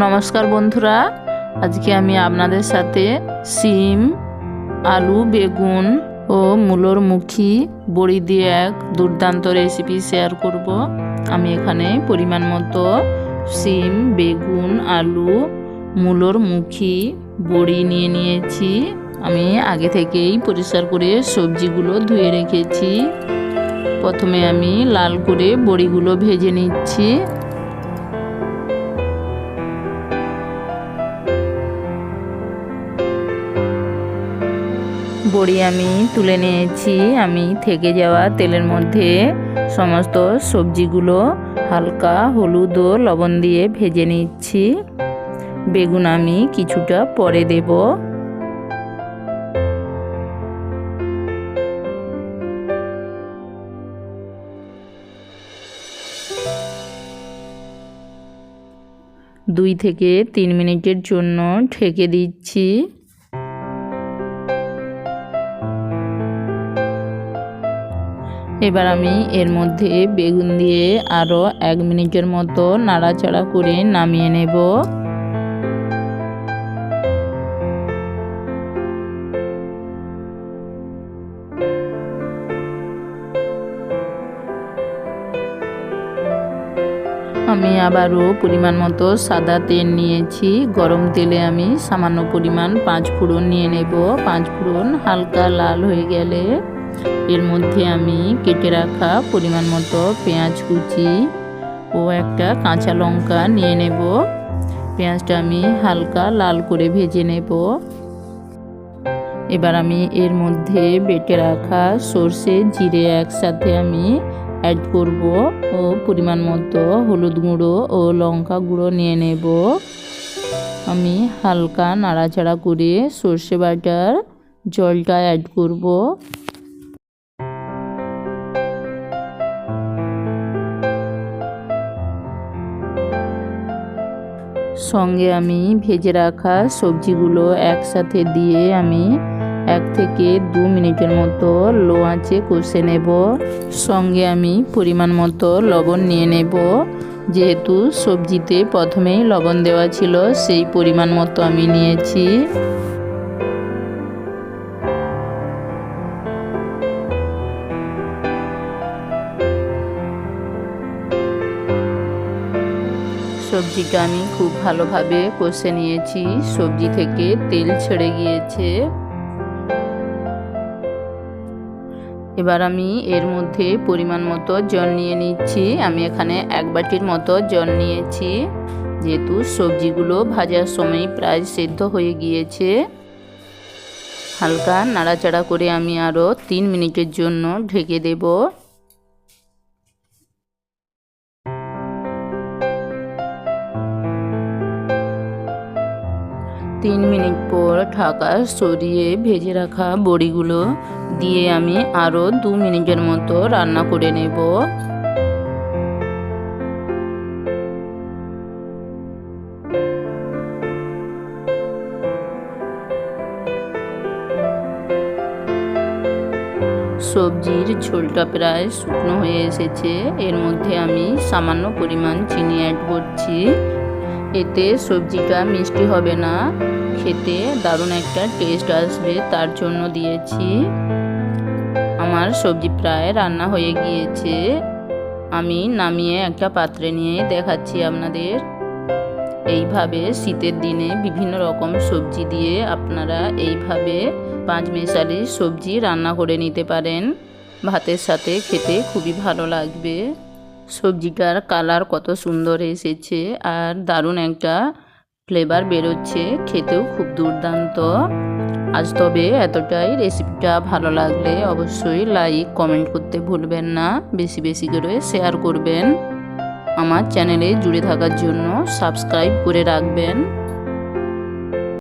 নমস্কার বন্ধুরা, আজকে আমি আপনাদের সাথে সিম, আলু, বেগুন ও মূলোর মুখী বড়ি দিয়ে এক দুর্দান্ত রেসিপি শেয়ার করব। আমি এখানে পরিমাণ মতো সিম, বেগুন, আলু, মূলোর মুখী বড়ি নিয়ে নিয়েছি। আমি আগে থেকেই পরিষ্কার করে সবজিগুলো ধুয়ে রেখেছি। প্রথমে আমি লাল করে বড়িগুলো ভেজে নিচ্ছি। বড়ি আমি তুলে নিয়েছি। আমি থেকে যাওয়া তেলের মধ্যে সমস্ত সবজিগুলো হালকা হলুদ ও লবণ দিয়ে ভেজে নিচ্ছি। বেগুন আমি কিছুটা পরে দেব। দুই থেকে তিন মিনিটের জন্য ঢেকে দিচ্ছি। এবার আমি এর মধ্যে বেগুন দিয়ে আরও এক মিনিটের মতো নাড়াচাড়া করে নামিয়ে নেব। আমি আবারও পরিমাণ মতো সাদা তেল নিয়েছি। গরম তেলে আমি সামান্য পরিমাণ পাঁচ ফোড়ন নিয়ে নেব। পাঁচ ফোড়ন হালকা লাল হয়ে গেলে এর মধ্যে আমি কেটে রাখা পরিমাণ মতো পেঁয়াজ কুচি ও একটা কাঁচা লঙ্কা নিয়ে নেব। পেঁয়াজটা আমি হালকা লাল করে ভেজে নেব। এবার আমি এর মধ্যে বেটে রাখা সর্ষে জিরে একসাথে আমি অ্যাড করব ও পরিমাণ মতো হলুদ গুঁড়ো ও লঙ্কা গুঁড়ো নিয়ে নেব। আমি হালকা নাড়াচাড়া করে সর্ষে বাটার জলটা অ্যাড করব। সঙ্গে আমি ভেজে রাখা সবজিগুলো একসাথে দিয়ে আমি এক থেকে দু মিনিটের মতো লো আঁচে কষে নেব। সঙ্গে আমি পরিমাণ মতো লবণ নিয়ে নেব। যেহেতু সবজিতে প্রথমেই লবণ দেওয়া ছিল, সেই পরিমাণ মতো আমি নিয়েছি। সবজিটা আমি খুব ভালোভাবে কষে নিয়েছি। সবজি থেকে তেল ছেড়ে গিয়েছে। এবার আমি এর মধ্যে পরিমাণ মতো জল নিয়ে নিচ্ছি। আমি এখানে এক বাটির মতো জল নিয়েছি। যেহেতু সবজিগুলো ভাজার সময় প্রায় সেদ্ধ হয়ে গিয়েছে। হালকা নাড়াচাড়া করে আমি আরও তিন মিনিটের জন্য ঢেকে দেবো। তিন মিনিট পর ঢাকা সরিয়ে ভেজে রাখা বড়িগুলো দিয়ে আমি আরও দু মিনিটের মতো রান্না করে নেব। সবজির ঝোলটা প্রায় শুকনো হয়ে এসেছে। এর মধ্যে আমি সামান্য পরিমাণ চিনি অ্যাড করছি। এতে সবজিটা মিষ্টি হবে না। খেতে দারুণ একটা টেস্ট আসবে, তার জন্য দিয়েছি। আমার সবজি প্রায় রান্না হয়ে গিয়েছে। আমি নামিয়ে একটা পাত্রে নিয়ে দেখাচ্ছি আপনাদের। এইভাবে শীতের দিনে বিভিন্ন রকম সবজি দিয়ে আপনারা এইভাবে পাঁচ মেশালি সবজি রান্না করে নিতে পারেন। ভাতের সাথে খেতে খুবই ভালো লাগবে। সবজিটার কালার কত সুন্দর এসেছে আর দারুণ একটা ফ্লেভার বেরোচ্ছে, খেতেও খুব দুর্দান্ত। আজ তবে এতটাই রেসিপিটা ভালো লাগলে অবশ্যই লাইক কমেন্ট করতে ভুলবেন না, বেশি বেশি করে শেয়ার করবেন। আমার চ্যানেলে জুড়ে থাকার জন্য সাবস্ক্রাইব করে রাখবেন।